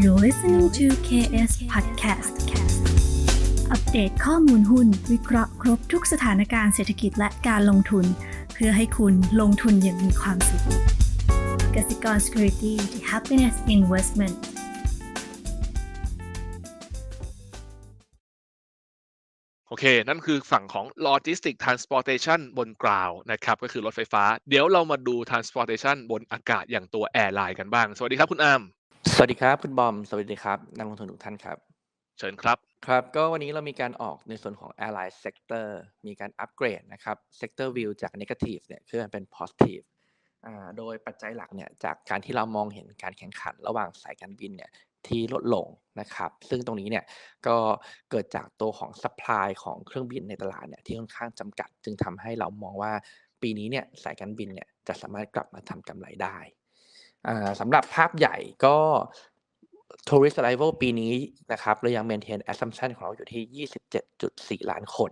You're listening to KS Podcast อัปเดตข้อมูลหุ้น วิเคราะห์ครบทุกสถานการณ์เศรษฐกิจและการลงทุน เพื่อให้คุณลงทุนอย่างมีความสุขกสิกร Security the Happiness Investment โอเค นั่นคือฝั่งของ Logistic Transportation บนกราวนะครับ ก็คือรถไฟฟ้า เดี๋ยวเรามาดู Transportation บนอากาศอย่างตัว Airline กันบ้าง สวัสดีครับคุณอาม สวัสดีครับ คุณบอม สวัสดีครับ นักลงทุนทุกท่านครับ เชิญครับ ครับ ก็วันนี้เรามีการออกในส่วนของ Airline Sector มีการอัปเกรดนะครับ Sector View จาก Negative เนี่ยขึ้นมาเป็น Positive อ่าโดยปัจจัยหลักเนี่ยจากการที่เรามองเห็นการแข่งขันระหว่างสายการบินเนี่ยที่ลดลงนะครับ ซึ่งตรงนี้เนี่ยก็เกิดจากตัวของ supply ของเครื่องบินในตลาดเนี่ยที่ค่อนข้างจำกัด จึงทำให้เรามองว่าปีนี้เนี่ยสายการบินเนี่ยจะสามารถกลับมาทำกำไรได้อ่า สำหรับภาพใหญ่ก็ tourist arrival ปีนี้นะครับเรายัง maintain assumption ของเราอยู่ที่ 27.4 ล้านคน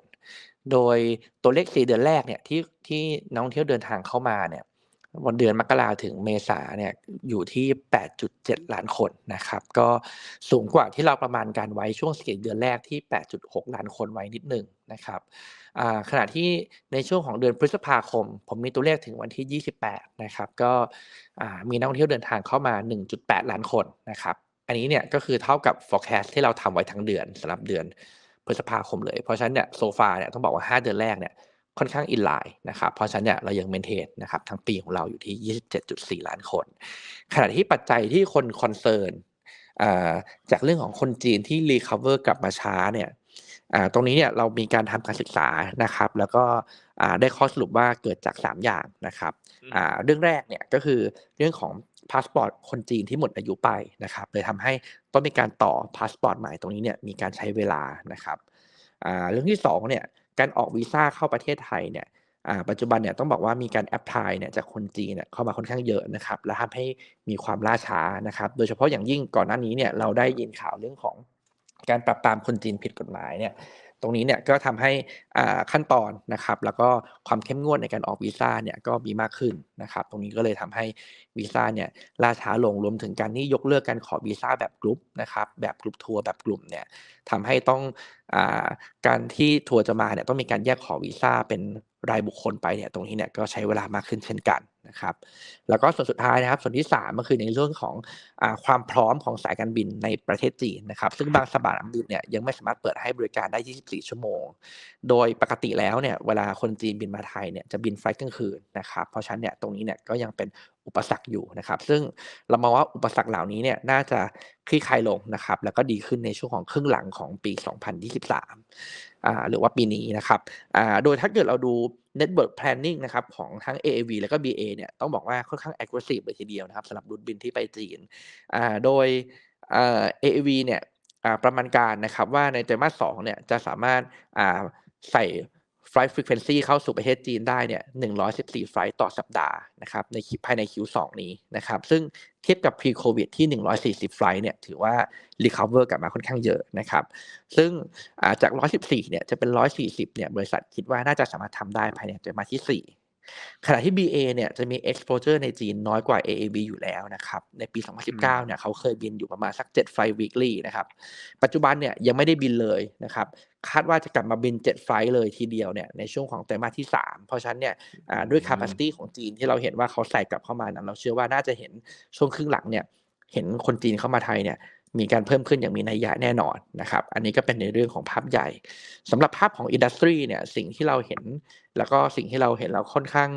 โดยตัวเลข 4 เดือนแรกเนี่ยที่ที่น้องเที่ยวเดินทางเข้ามาเนี่ย วันเดือนมกราถึงเมษาเนี่ยอยู่ที่ 8.7 ล้านคนนะครับ ก็สูงกว่าที่เราประมาณการไว้ช่วงสี่เดือนแรกที่ 8.6 ล้านคนไว้นิดหนึ่งนะครับขณะที่ในช่วงของเดือนพฤษภาคม ผมมีตัวเลขถึงวันที่ 28 นะครับ ก็มีนักท่องเที่ยวเดินทางเข้ามา 1.8 ล้านคนนะครับ อันนี้เนี่ยก็คือเท่ากับ forecast ที่เราทำไว้ทั้งเดือนสำหรับเดือนพฤษภาคมเลย เพราะฉะนั้นเนี่ยโซฟาเนี่ยต้องบอกว่า 5 เดือนแรกเนี่ย ค่อนข้างอินไลน์นะครับเพราะฉะนั้นเนี่ยเรายังเมนเทนนะครับทั้งปีของเราอยู่ที่ 27.4 ล้านคน ขณะที่ปัจจัยที่คนคอนเซิร์นจากเรื่องของคนจีนที่รีคาเวอร์กลับมาช้าเนี่ยอ่าตรงนี้เนี่ยเรามีการทำการศึกษานะครับ แล้วก็อ่าได้ข้อสรุปว่าเกิดจาก 3 อย่างนะครับอืมอ่าเรื่องแรกเนี่ยก็คือเรื่องของพาสปอร์ตคนจีนที่หมดอายุไปนะครับเลยทำให้ต้องมีการต่อพาสปอร์ตใหม่ตรงนี้เนี่ยมีการใช้เวลานะครับอ่าเรื่องที่สองเนี่ย การออกวีซ่าเข้าประเทศไทยเนี่ยปัจจุบันเนี่ยต้องบอกว่ามีการแอพพลายเนี่ยจากคนจีนเนี่ยเข้ามาค่อนข้างเยอะนะครับและทำให้มีความล่าช้านะครับ โดยเฉพาะอย่างยิ่งก่อนหน้านี้เนี่ยเราได้ยินข่าวเรื่องของการปรับปรามคนจีนผิดกฎหมายเนี่ย ตรงนี้เนี่ยก็ทำให้ขั้นตอนนะครับ แล้วก็ความเข้มงวดในการออกวีซ่าเนี่ยก็มีมากขึ้นนะครับ ตรงนี้ก็เลยทำให้วีซ่าเนี่ยล่าช้าลงรวมถึงการที่ยกเลิกการขอวีซ่าแบบกลุ่มนะครับ แบบกลุ่มทัวร์แบบกลุ่มเนี่ยทำให้ต้องอการที่ทัวร์จะมาเนี่ยต้องมีการแยกขอวีซ่าเป็น รายบุคคลไปเนี่ยตรงนี้เนี่ยก็ใช้เวลามากขึ้นเช่นกันนะครับ แล้วก็ส่วนสุดท้ายนะครับ ส่วนที่3ก็คือในเรื่องของอความพร้อมของสายการบินในประเทศจีนนะครับ ซึ่งบางสายการบินเนี่ยยังไม่สามารถเปิดให้บริการได้ 24 ชั่วโมง โดยปกติแล้วเนี่ยเวลาคนจีนบินมาไทยเนี่ยจะบินไฟล์กลางคืนนะครับ เพราะฉะนั้นเนี่ยตรงนี้เนี่ยก็ยังเป็น อุปสรรคอยู่นะครับ ซึ่งเรามองว่าอุปสรรคเหล่านี้เนี่ยน่าจะคลี่คลายลงนะครับ แล้วก็ดีขึ้นในช่วงของครึ่งหลังของปี 2023อ่าหรือว่าปีนี้นะครับอ่าโดยถ้าเกิดเราดู network planning นะครับของทั้ง AAV แล้วก็ BA เนี่ยต้องบอกว่าค่อนข้าง aggressive เลยทีเดียวนะครับสำหรับรุ่นบินที่ไปจีนอ่าโดยอ่า AAV เนี่ยประมาณการนะครับว่าในไตรมาส2เนี่ยจะสามารถอ่าใส่ ฟลายฟรีเควนซีเข้าสู่ประเทศจีนได้เนี่ย114 ไฟล์ต่อสัปดาห์นะครับในภายใน Q2 นี้นะครับซึ่งเทียบกับ pre covid ที่ 140 ไฟล์เนี่ยถือว่า recover กลับมาค่อนข้างเยอะนะครับซึ่งจาก 114 เนี่ยจะเป็น 140 เนี่ยบริษัทคิดว่าน่าจะสามารถทำได้ภายในไตรมาสที่ 4 ขณะที่ BA เนี่ยจะมี exposure ในจีนน้อยกว่า AAV อยู่แล้วนะครับในปี 2019เนี่ยเขาเคยบินอยู่ประมาณสัก7ไฟล์ weekly นะครับปัจจุบันเนี่ยยังไม่ได้บินเลยนะครับคาดว่าจะกลับมาบิน 7 ไฟล์เลยทีเดียวเนี่ยในช่วงของไตรมาสที่ 3 เพราะฉะนั้นเนี่ยอ่าด้วย capacity ของจีนที่เราเห็นว่าเขาใส่กลับเข้ามานั้นเราเชื่อว่าน่าจะเห็นช่วงครึ่งหลังเนี่ยเห็นคนจีนเข้ามาไทยเนี่ย มีการเพิ่มขึ้นอย่างมีนัยยะแน่นอนนะครับ อันนี้ก็เป็นในเรื่องของภาพใหญ่สำหรับภาพของอินดัสทรีเนี่ยสิ่งที่เราเห็น แล้วก็สิ่งที่เราเห็นเราค่อนข้าง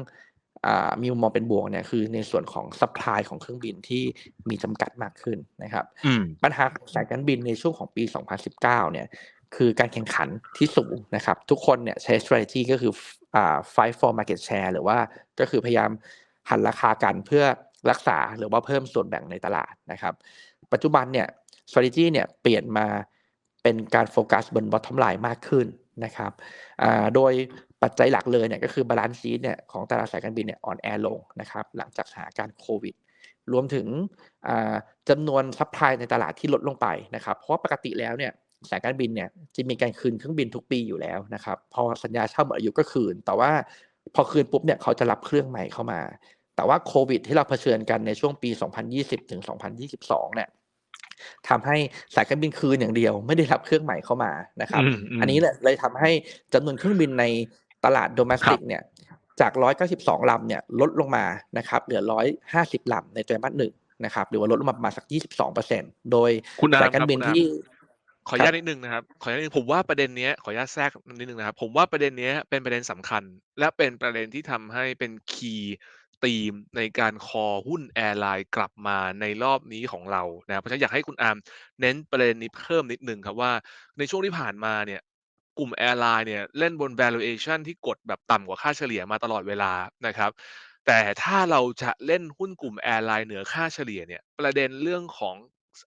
อ่ามีมุมมองเป็นบวกเนี่ยคือในส่วนของซัพพลายของเครื่องบินที่มีจำกัดมากขึ้นนะครับอืมปัญหาของสายการบินในช่วงของปี 2019 เนี่ยคือการแข่งขันที่สูงนะครับ ทุกคนเนี่ยใช้ strategy ก็คืออ่า fight for market share หรือว่าก็คือพยายามหันราคากันเพื่อ รักษาหรือว่าเพิ่มส่วนแบ่งในตลาดนะครับ ปัจจุบันเนี่ย strategy เนี่ยเปลี่ยนมาเป็นการโฟกัสบน bottom line มากขึ้นนะครับโดยปัจจัยหลักเลยเนี่ยก็คือ balance sheet เนี่ยของแต่ละสายการบินเนี่ยอ่อนแอลงนะครับหลังจากสถานการณ์โควิด รวมถึงอ่าจำนวนซัพพลายในตลาดที่ลดลงไปนะครับ เพราะปกติแล้วเนี่ยสายการบินเนี่ยจะมีการคืนเครื่องบินทุกปีอยู่แล้วนะครับ พอสัญญาเช่าหมดอายุก็คืน แต่ว่าพอคืนปุ๊บเนี่ยเขาจะรับเครื่องใหม่เข้ามา แต่ว่าโควิดที่เราเผชิญกันในช่วงปี 2020 ถึง 2022 เนี่ยทำให้สายการบินคืนอย่างเดียว ไม่ได้รับเครื่องใหม่เข้ามานะครับอืมอืมอันนี้แหละเลยทำให้จำนวนเครื่องบินในตลาดโดเมสติกเนี่ยจาก 192 ลำเนี่ยลดลงมานะครับเหลือ 150 ลำในไตรมาสหนึ่งนะครับหรือว่าลดลงมาประมาณสัก 22 โดยคุณอามสายการบินครับคุณอามที่ขออนุญาตนิดนึงนะครับ ขออนุญาตนิดนึงผมว่าประเด็นเนี้ยขออนุญาตแทรกนิดนึงนะครับ ผมว่าประเด็นเนี้ยเป็นประเด็นสำคัญ และเป็นประเด็นที่ทำให้เป็นคีย์ ธีมในการคอหุ้นแอร์ไลน์กลับมาในรอบนี้ของเรานะเพราะฉะนั้นอยากให้คุณอาร์มเน้นประเด็นนี้เพิ่มนิดนึงครับว่าในช่วงที่ผ่านมาเนี่ยกลุ่มแอร์ไลน์เนี่ยเล่นบน valuation ที่กดแบบต่ำกว่าค่าเฉลี่ยมาตลอดเวลานะครับแต่ถ้าเราจะเล่นหุ้นกลุ่มแอร์ไลน์เหนือค่าเฉลี่ยเนี่ยประเด็นเรื่องของ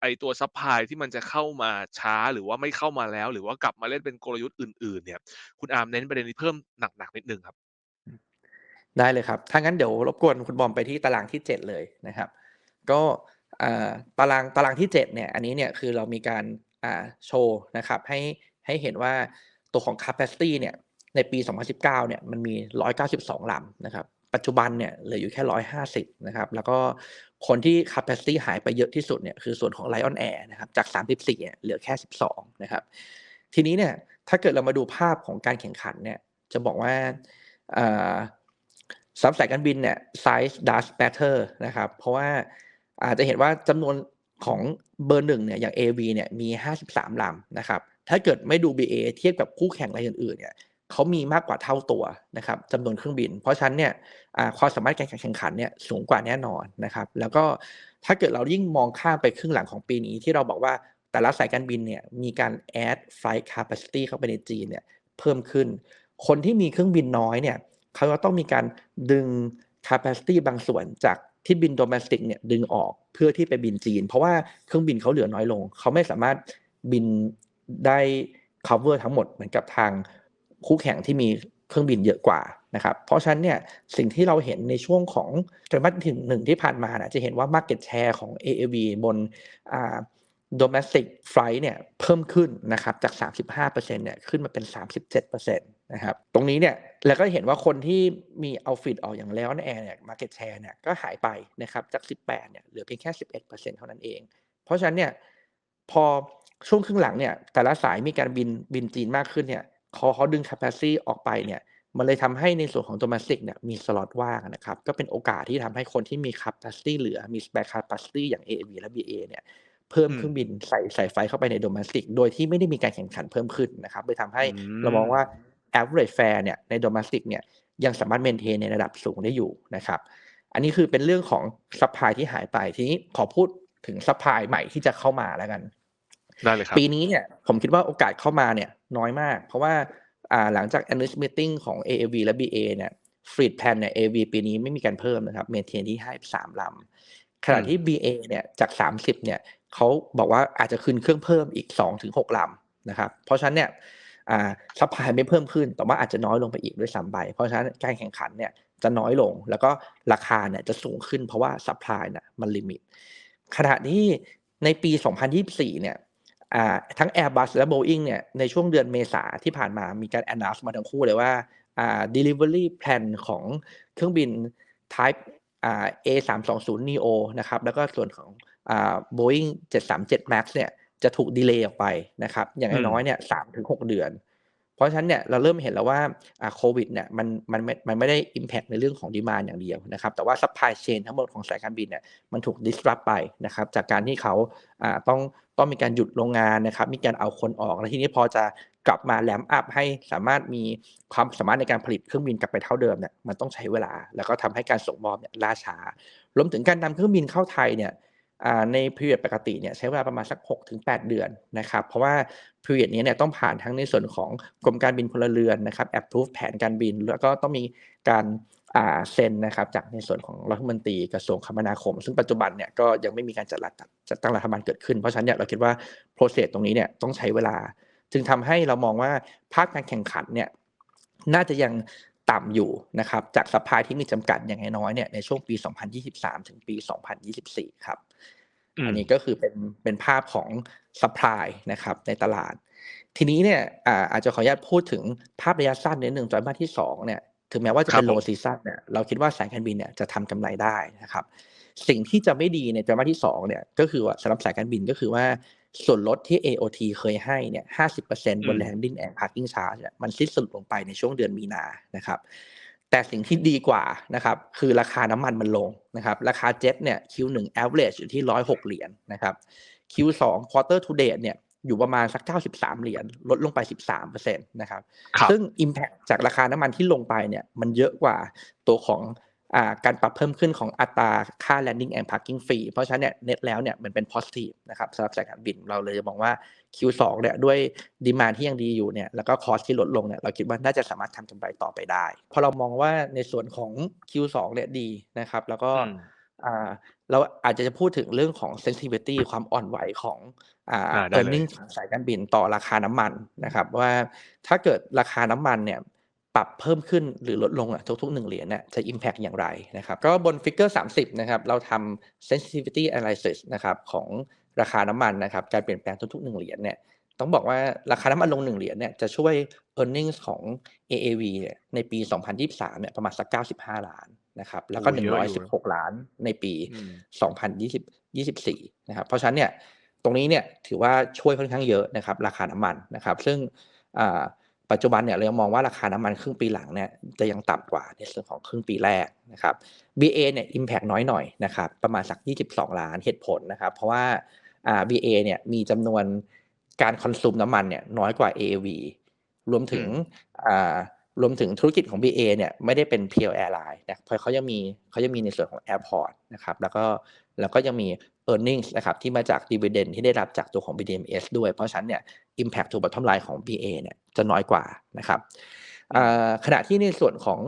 ไอตัวซัพพลายที่มันจะเข้ามาช้าหรือว่าไม่เข้ามาแล้ว หรือว่ากลับมาเล่นเป็นกลยุทธ์อื่นๆเนี่ยคุณอาร์มเน้นประเด็นนี้เพิ่มหนักๆนิดนึงครับ ได้เลยครับ ถ้างั้นเดี๋ยวรบกวนคุณบอมไปที่ตารางที่ 7 เลยนะครับ ก็ตารางตารางที่ 7 เนี่ย อันนี้เนี่ยคือเรามีการโชว์นะครับให้ให้เห็นว่าตัวของ capacity เนี่ยในปี 2019 เนี่ยมันมี 192 ลำนะครับ ปัจจุบันเนี่ยเหลืออยู่แค่ 150 นะครับ แล้วก็คนที่ capacity หายไปเยอะที่สุดเนี่ยคือส่วนของ Lion Air นะครับ จาก 34 เนี่ยเหลือแค่ 12 นะครับ ทีนี้เนี่ยถ้าเกิดเรามาดูภาพของการแข่งขันเนี่ยจะบอกว่า สำหรับสายการบินเนี่ย size does matter นะครับ เพราะว่าอาจจะเห็นว่าจำนวนของเบอร์หนึ่งเนี่ยอย่าง AV เนี่ยมี 53ลำนะครับ ถ้าเกิดไม่ดู BA เทียบกับคู่แข่งรายอื่นๆเนี่ยเขามีมากกว่าเท่าตัวนะครับจำนวนเครื่องบิน เพราะฉะนั้นเนี่ยความสามารถการแข่งขันเนี่ยสูงกว่าแน่นอนนะครับ แล้วก็ถ้าเกิดเรายิ่งมองข้ามไปครึ่งหลังของปีนี้ที่เราบอกว่าแต่ละสายการบินเนี่ยมีการ add flight capacity เข้าไปในจีนเนี่ยเพิ่มขึ้น คนที่มีเครื่องบินน้อยเนี่ย เขาก็ต้องมีการดึง capacity บางส่วนจากที่บิน domestic เนี่ยดึงออกเพื่อที่ไปบินจีน เพราะว่าเครื่องบินเขาเหลือน้อยลง เขาไม่สามารถบินได้ cover ทั้งหมดเหมือนกับทางคู่แข่งที่มีเครื่องบินเยอะกว่านะครับ เพราะฉะนั้นเนี่ยสิ่งที่เราเห็นในช่วงของไตรมาสที่หนึ่งที่ผ่านมานะจะเห็นว่า market share ของ AAV บนอ่า domestic flight เนี่ยเพิ่มขึ้นนะครับจาก 35%เนี่ยขึ้นมาเป็น 37%นะครับตรงนี้เนี่ยแล้วก็เห็นว่าคนที่มีเอาฟิตออกอย่างแล้วแอร์เนี่ย market share เนี่ยก็หายไปนะครับจาก 18เนี่ยเหลือเพียงแค่ 11%เท่านั้นเอง เพราะฉะนั้นเนี่ยพอช่วงครึ่งหลังเนี่ยแต่ละสายมีการบินบินจีนมากขึ้นเนี่ยเขาเขาดึง capacity ออกไปเนี่ยมันเลยทำให้ในส่วนของ domestic เนี่ยมีสล็อตว่างนะครับก็เป็นโอกาสที่ทำให้คนที่มี capacity เหลือมี spare capacity อย่าง AAV และ BA เนี่ยเพิ่มอืมเครื่องบินใส่ใส่ไฟเข้าไปในโดเมสติกโดยที่ไม่ได้มีการแข่งขันเพิ่มขึ้นนะครับเลยทำให้อืมเรามองว่า average fare เนี่ยในโดเมสติกเนี่ยยังสามารถเมนเทนในระดับสูงได้อยู่นะครับ อันนี้คือเป็นเรื่องของซัพพลายที่หายไปทีนี้ขอพูดถึงซัพพลายใหม่ที่จะเข้ามาแล้วกันได้เลยครับปีนี้เนี่ยผมคิดว่าโอกาสเข้ามาเนี่ยน้อยมาก เพราะว่าอ่าหลังจาก analyst meeting ของ AAV และ BA เนี่ย fleet plan เนี่ย AAV ปีนี้ไม่มีการเพิ่มนะครับเมนเทนที่ให้สามลำขณะที่ BA เนี่ยจาก 30เนี่ยเขาบอกว่าอาจจะคืนเครื่องเพิ่มอีก2ถึง6ลำนะครับ เพราะฉะนั้นเนี่ยอ่า ซัพพลายไม่เพิ่มขึ้น แต่ว่าอาจจะน้อยลงไปอีกด้วยซ้ำไป เพราะฉะนั้นการแข่งขันเนี่ยจะน้อยลง แล้วก็ราคาเนี่ยจะสูงขึ้นเพราะว่าซัพพลายเนี่ยมันลิมิต ขณะที่ในปี 2024 เนี่ยอ่าทั้ง Airbus และ Boeing เนี่ยในช่วงเดือนเมษาที่ผ่านมามีการ announce มาทั้งคู่เลยว่าอ่า delivery plan ของเครื่องบิน type อ่า A320 neo นะครับ แล้วก็ส่วนของอ่า Boeing 737 max เนี่ย จะถูกดีเลย์ออกไปนะครับ อย่างอืมน้อยๆเนี่ย3-6เดือน เพราะฉะนั้นเนี่ยเราเริ่มเห็นแล้วว่าอ่าโควิดเนี่ยมันมันไม่มันไม่ได้ impact ในเรื่องของดีมาอย่างเดียวนะครับ แต่ว่า supply chain ทั้งหมดของสายการบินเนี่ยมันถูก disrupt ไปนะครับ จากการที่เขาอ่าต้องต้องมีการหยุดโรงงานนะครับ มีการเอาคนออกแล้วทีนี้พอจะกลับมาแลมอัพให้สามารถมีความสามารถในการผลิตเครื่องบินกลับไปเท่าเดิมเนี่ยมันต้องใช้เวลา แล้วก็ทำให้การส่งมอบเนี่ยล่าช้ารวมถึงการนำเครื่องบินเข้าไทยเนี่ยอ่า ใน period ปกติเนี่ยใช้เวลาประมาณสัก 6-8 เดือนนะครับ เพราะว่า period นี้เนี่ยต้องผ่านทั้งในส่วนของกรมการบินพลเรือนนะครับ approve แผนการบิน แล้วก็ต้องมีการเซ็นนะครับจากในส่วนของรัฐมนตรีกระทรวงคมนาคม ซึ่งปัจจุบันเนี่ยก็ยังไม่มีการจัดรัฐจัดตั้งรัฐบาลเกิดขึ้น เพราะฉะนั้นเนี่ยเราคิดว่า process ตรงนี้เนี่ยต้องใช้เวลา จึงทำให้เรามองว่าภาคการแข่งขันเนี่ยน่าจะยัง ต่ำอยู่นะครับจากสปายที่มีจำกัดอย่างน้อยๆเนี่ยในช่วงปี 2023 ถึงปี 2024 ครับอืมอันนี้ก็คือเป็นเป็นภาพของ supply นะครับในตลาด ทีนี้เนี่ยอ่าอาจจะขออนุญาตพูดถึงภาพระยะสั้นนิดหนึ่งไตรมาสที่สองเนี่ยถึงแม้ว่าจะเป็นครับผม low season เนี่ยเราคิดว่าสายการบินเนี่ยจะทำกำไรได้นะครับ สิ่งที่จะไม่ดีในไตรมาสที่สองเนี่ยก็คือว่าสำหรับสายการบินก็คือว่า ส่วนลดที่ AOT เคยให้เนี่ย50%บอืนม landing and parking charge เนี่ยมันสิ้นสุดลงไปในช่วงเดือนมีนานะครับ แต่สิ่งที่ดีกว่านะครับ คือราคาน้ำมันมันลงนะครับ ราคาเจ็ตเนี่ย Q1 average อยู่ที่106เหรียญนะครับ Q2 quarter to date เนี่ยอยู่ประมาณสัก 93 เหรียญลดลงไป 13%นะครับครับซึ่ง Impact จากราคาน้ำมันที่ลงไปเนี่ยมันเยอะกว่าตัวของอ่า การปรับเพิ่มขึ้นของอัตราค่า landing and parking fee เพราะฉะนั้นเนี่ย net แล้วเนี่ยมันเป็น positive นะครับสำหรับสายการบินเราเลยมองว่า Q2 เนี่ยด้วยดีมานที่ยังดีอยู่เนี่ยแล้วก็คอสที่ลดลงเนี่ยเราคิดว่าน่าจะสามารถทำกำไรต่อไปได้พอเรามองว่าในส่วนของ Q2 เนี่ยดีนะครับ แล้วก็อืมอ่าเราอาจจะจะพูดถึงเรื่องของ sensitivity ความอ่อนไหวของอ่าอ่าได้เลย earning ของสายการบินต่อราคาน้ำมันนะครับ ว่าถ้าเกิดราคาน้ำมันเนี่ย ปรับเพิ่มขึ้นหรือลดลงอะทุกๆหนึ่งเหรียญเนี่ยจะ impact อย่างไรนะครับก็บนฟิกเกอร์30นะครับเราทำ sensitivity analysis นะครับของราคาน้ำมันนะครับการเปลี่ยนแปลงทุกๆหนึ่งเหรียญเนี่ยต้องบอกว่าราคาน้ำมันลงหนึ่งเหรียญเนี่ยจะช่วย earnings ของ AAV เนี่ยในปี 2023เนี่ยประมาณสัก 95 ล้านนะครับแล้วก็โอ้เยอะอยู่116 ล้านในปีอืม2020 24นะครับเพราะฉะนั้นเนี่ยตรงนี้เนี่ยถือว่าช่วยค่อนข้างเยอะนะครับราคาน้ำมันนะครับซึ่งอ่า ปัจจุบันเนี่ยเรายังมองว่าราคาน้ำมันครึ่งปีหลังเนี่ยจะยังต่ำกว่าในส่วนของครึ่งปีแรกนะครับ BA เนี่ย impact น้อยหน่อยนะครับประมาณสัก 22 ล้านเหตุผลนะครับ เพราะว่าอ่า BA เนี่ยมีจำนวนการคอนซูมน้ำมันเนี่ยน้อยกว่า AAV รวมถึงอ่ารวมถึงธุรกิจของ BA เนี่ยไม่ได้เป็น pure airline นะเพราะเขายังมีเขายังมีในส่วนของ airport นะครับแล้วก็ แล้วก็ยังมี earnings นะครับที่มาจาก dividend ที่ได้รับจากตัวของ BDMs ด้วย เพราะฉะนั้นเนี่ย impact to bottom line ของ BA เนี่ยจะน้อยกว่านะครับขณะที่ในส่วนของ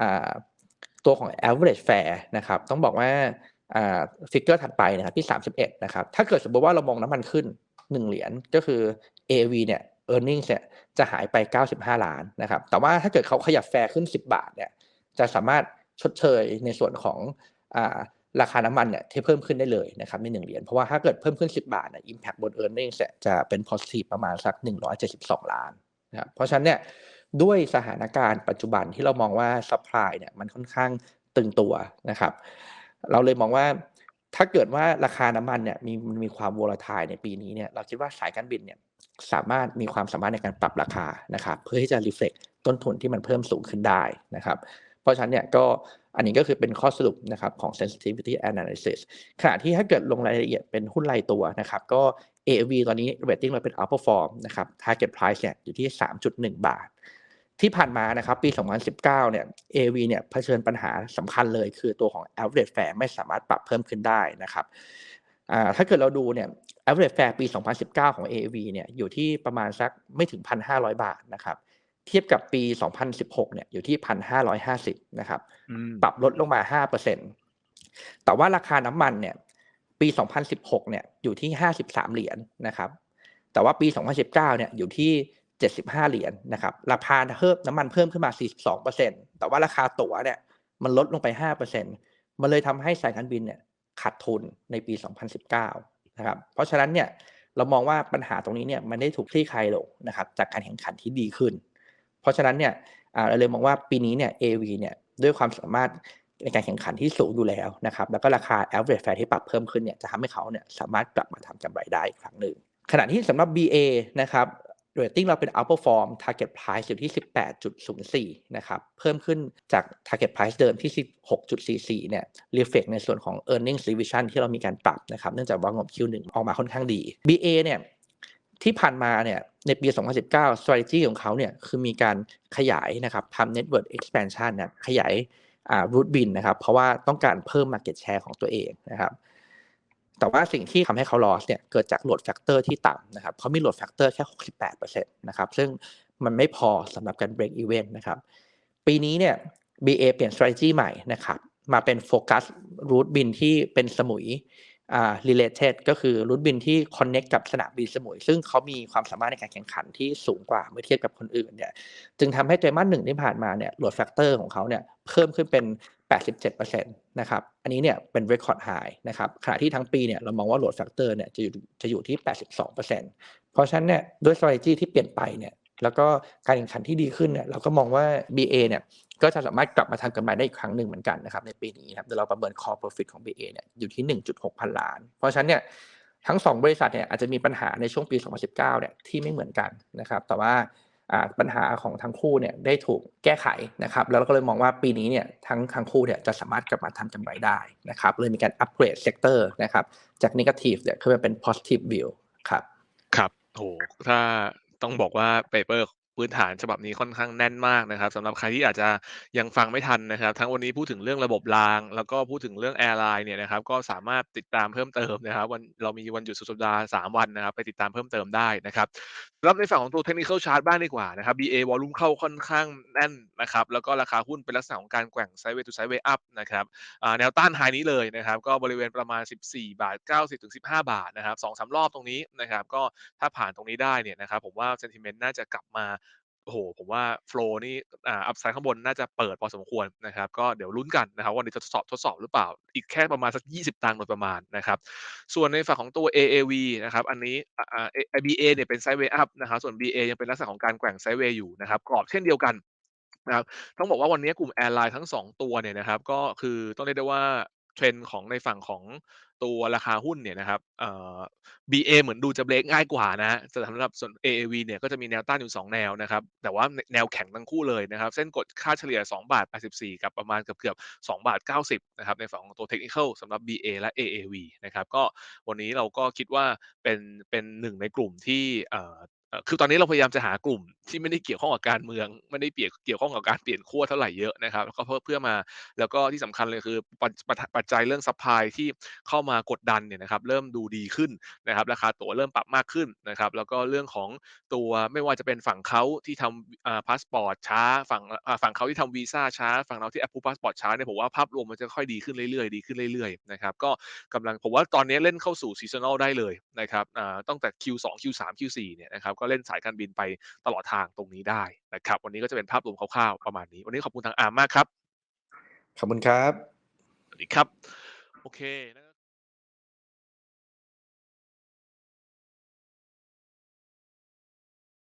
อตัวของ average fare นะครับต้องบอกว่าฟิกเกอร์ถัดไปนะครับที่ 31 นะครับ ถ้าเกิดสมมติว่าเรามองน้ำมันขึ้น 1 เหรียญก็คือ AV เนี่ย earnings เนี่ยจะหายไป 95 ล้านนะครับ แต่ว่าถ้าเกิดเขาขยับแฟร์ขึ้น 10 บาทเนี่ยจะสามารถชดเชยในส่วนของ ราคาน้ำมันเนี่ยที่เพิ่มขึ้นได้เลยนะครับในหนึ่งเหรียญเพราะว่าถ้าเกิดเพิ่มขึ้น 10 บาทเนี่ย impact บน earnings เนี่ยจะเป็น positive ประมาณสัก 172 ล้านนะครับเพราะฉะนั้นเนี่ยด้วยสถานการณ์ปัจจุบันที่เรามองว่า supply เนี่ยมันค่อนข้างตึงตัวนะครับเราเลยมองว่าถ้าเกิดว่าราคาน้ำมันเนี่ยมีมันมีความ volatile ในปีนี้เนี่ยเราคิดว่าสายการบินเนี่ยสามารถมีความสามารถในการปรับราคานะครับเพื่อที่จะ reflect ต้นทุนที่มันเพิ่มสูงขึ้นได้นะครับ เพราะฉะนั้นเนี่ยก็อันนี้ก็คือเป็นข้อสรุปนะครับของ sensitivity analysis ขณะที่ถ้าเกิดลงรายละเอียดเป็นหุ้นรายตัวนะครับก็ AAV ตอนนี้ rating เราเป็น outperform นะครับ target price เนี่ยอยู่ที่ 3.1 บาท ที่ผ่านมานะครับปี 2019 เนี่ย AV เนี่ยเผชิญปัญหาสำคัญเลยคือตัวของ average fare ไม่สามารถปรับเพิ่มขึ้นได้นะครับถ้าเกิดเราดูเนี่ย average fare ปี 2019 ของ AV เนี่ยอยู่ที่ประมาณสักไม่ถึง 1,500 บาทนะครับ เทียบกับปี 2016 เนี่ยอยู่ที่ 1,550 นะครับอืมปรับลดลงมา 5%แต่ว่าราคาน้ำมันเนี่ย ปี 2016 เนี่ยอยู่ที่ 53 เหรียญนะครับ แต่ว่าปี 2019 เนี่ยอยู่ที่ 75 เหรียญนะครับ ราคาเพิ่มน้ำมันเพิ่มขึ้นมา 42%แต่ว่าราคาตั๋วเนี่ยมันลดลงไป 5%มันเลยทำให้สายการบินเนี่ยขาดทุนในปี 2019 นะครับ เพราะฉะนั้นเนี่ยเรามองว่าปัญหาตรงนี้เนี่ยมันได้ถูกคลี่คลายลงนะครับ จากการแข่งขันที่ดีขึ้น เพราะฉะนั้นเนี่ยเราเลยมองว่าปีนี้เนี่ย AV เนี่ยด้วยความสามารถในการแข่งขันที่สูงอยู่แล้วนะครับ แล้วก็ราคา average fare ที่ปรับเพิ่มขึ้นเนี่ยจะทำให้เขาเนี่ยสามารถกลับมาทำกำไรได้อีกครั้งหนึ่งขณะที่สำหรับ BA นะครับ rating เราเป็น outperform target price อยู่ที่ 18.04 นะครับ เพิ่มขึ้นจาก target price เดิมที่ 16.44 เนี่ย reflect ในส่วนของ earnings revision ที่เรามีการปรับนะครับ เนื่องจากว่างบ Q1 ออกมาค่อนข้างดี BA เนี่ยที่ผ่านมาเนี่ย ในปี 2019 strategy ของเขาเนี่ยคือมีการขยายนะครับทำ network expansion นะขยายอ่า route bin นะครับ เพราะว่าต้องการเพิ่ม market share ของตัวเองนะครับแต่ว่าสิ่งที่ทำให้เขา loss เนี่ยเกิดจาก load factor ที่ต่ำนะครับเขามี load factor แค่ 68%นะครับซึ่งมันไม่พอสำหรับการ break even นะครับปีนี้เนี่ย BA เปลี่ยน strategy ใหม่นะครับมาเป็นโฟกัส route bin ที่เป็นสมุย อ่า related ก็คือรูทบินที่ connect กับสนามบินสมุย ซึ่งเขามีความสามารถในการแข่งขันที่สูงกว่าเมื่อเทียบกับคนอื่นเนี่ยจึงทำให้ไตรมาสหนึ่งที่ผ่านมาเนี่ย load factor ของเขาเนี่ยเพิ่มขึ้นเป็น 87%นะครับอันนี้เนี่ยเป็น record high นะครับขณะที่ทั้งปีเนี่ยเรามองว่า load factor เนี่ยจะอยู่จะอยู่ที่ 82%เพราะฉะนั้นเนี่ยด้วย strategy ที่เปลี่ยนไปเนี่ย แล้วก็การแข่งขันที่ดีขึ้นเนี่ยเราก็มองว่า BA เนี่ยก็จะสามารถกลับมาทำกำไรได้อีกครั้งหนึ่งเหมือนกันนะครับในปีนี้นะครับโดยเราประเมิน core profit ของ BA เนี่ยอยู่ที่ 1.6 พันล้าน เพราะฉะนั้นเนี่ยทั้ง 2 บริษัทเนี่ยอาจจะมีปัญหาในช่วงปี 2019 เนี่ยที่ไม่เหมือนกันนะครับแต่ว่าปัญหาของทั้งคู่เนี่ยได้ถูกแก้ไขนะครับแล้วเราก็เลยมองว่าปีนี้เนี่ยทั้งทั้งคู่เนี่ยจะสามารถกลับมาทำกำไรได้นะครับเลยมีการอัปเกรดเซกเตอร์นะครับจาก negative เนี่ยขึ้นมาเป็น positive view ครับครับโอ้ถ้า ต้องบอกว่าเปเปอร์ พื้นฐานฉบับนี้ค่อนข้างแน่นมากนะครับสำหรับใครที่อาจจะยังฟังไม่ทันนะครับ ทั้งวันนี้พูดถึงเรื่องระบบราง แล้วก็พูดถึงเรื่องแอร์ไลน์เนี่ยนะครับก็สามารถติดตามเพิ่มเติมนะครับวันเรามีวันหยุดสุดสัปดาห์3วันนะครับไปติดตามเพิ่มเติมได้นะครับสำหรับในฝั่งของตัว Technical Chart บ้างดีกว่านะครับ BA วอลลุ่มเข้าค่อนข้างแน่นนะครับแล้วก็ราคาหุ้นเป็นลักษณะของการแกว่ง Sideways to sideway up นะครับแนวต้านไฮนี้เลยนะครับก็บริเวณประมาณ 14 บาท 90ถึง15 บาทนะครับ2-3รอบตรงนี้นะครับก็ถ้าผ่านตรงนี้ได้เนี่ยนะครับผมว่า sentiment น่าจะกลับมา โอ้โฮผมว่าโฟล์นี่อ่าอัปไซด์ข้างบนน่าจะเปิดพอสมควรนะครับ ก็เดี๋ยวลุ้นกันนะครับวันนี้จะทดสอบทดสอบหรือเปล่า อีกแค่ประมาณสัก 20 ตังค์โดยประมาณนะครับ ส่วนในฝั่งของตัว AAV นะครับ อันนี้อ่า IBA เนี่ยเป็น Sideways up นะครับ ส่วน BA ยังเป็นลักษณะของการแกว่ง Sideways อยู่นะครับ กรอบเช่นเดียวกันนะครับ ต้องบอกว่าวันนี้กลุ่มแอร์ไลน์ทั้ง 2 ตัวเนี่ยนะครับ ก็คือต้องเรียกได้ว่า trend ของในฝั่งของ ตัวราคาหุ้นเนี่ยนะครับเอ่อ BA เหมือนดูจะเบรกง่ายกว่านะแต่สำหรับส่วน AAV เนี่ยก็จะมีแนวต้านอยู่ 2 แนวนะครับ แต่ว่าแนวแข็งทั้งคู่เลยนะครับ เส้นกดค่าเฉลี่ย 2 บาท 84 กับประมาณเกือบๆ2บาท 90 นะครับ ในฝั่งของตัวเทคนิคอลสำหรับ BA และ AAV นะครับ ก็วันนี้เราก็คิดว่าเป็นเป็นหนึ่งในกลุ่มที่เอ่อ คือตอนนี้เราพยายามจะหากลุ่มที่ไม่ได้เกี่ยวข้องกับการเมือง ไม่ได้เปียกเกี่ยวข้องกับการเปลี่ยนขั้วเท่าไหร่เยอะนะครับแล้วก็เพื่อเพื่อมาแล้วก็ที่สำคัญเลยคือปัจปัจปัจจัยเรื่องซัปพลายที่เข้ามากดดันเนี่ยนะครับเริ่มดูดีขึ้นนะครับราคาตั๋วเริ่มปรับมากขึ้นนะครับแล้วก็เรื่องของตัวไม่ว่าจะเป็นฝั่งเขาที่ทำอ่าพาสปอร์ตช้าฝั่งอ่าฝั่งเขาที่ทำวีซ่าช้า ฝั่งเราที่แอปพูพาสปอร์ตช้าเนี่ยผมว่าภาพรวมมันจะค่อยดีขึ้นเรื่อยๆดีขึ้นเรื่อยๆนะครับก็กำลังผมว่าตอนนี้เล่นเข้าสู่ seasonal ได้เลยนะครับตั้งแต่ Q2 Q3 Q4 เนี่ยนะครับก็เล่นสายการบินไปตลอดทางตรงนี้ได้นะครับ วันนี้ก็จะเป็นภาพรวมคร่าวๆประมาณนี้ วันนี้ขอบคุณทางอาร์มมากครับ ขอบคุณครับ สวัสดีครับ โอเคนั่นก็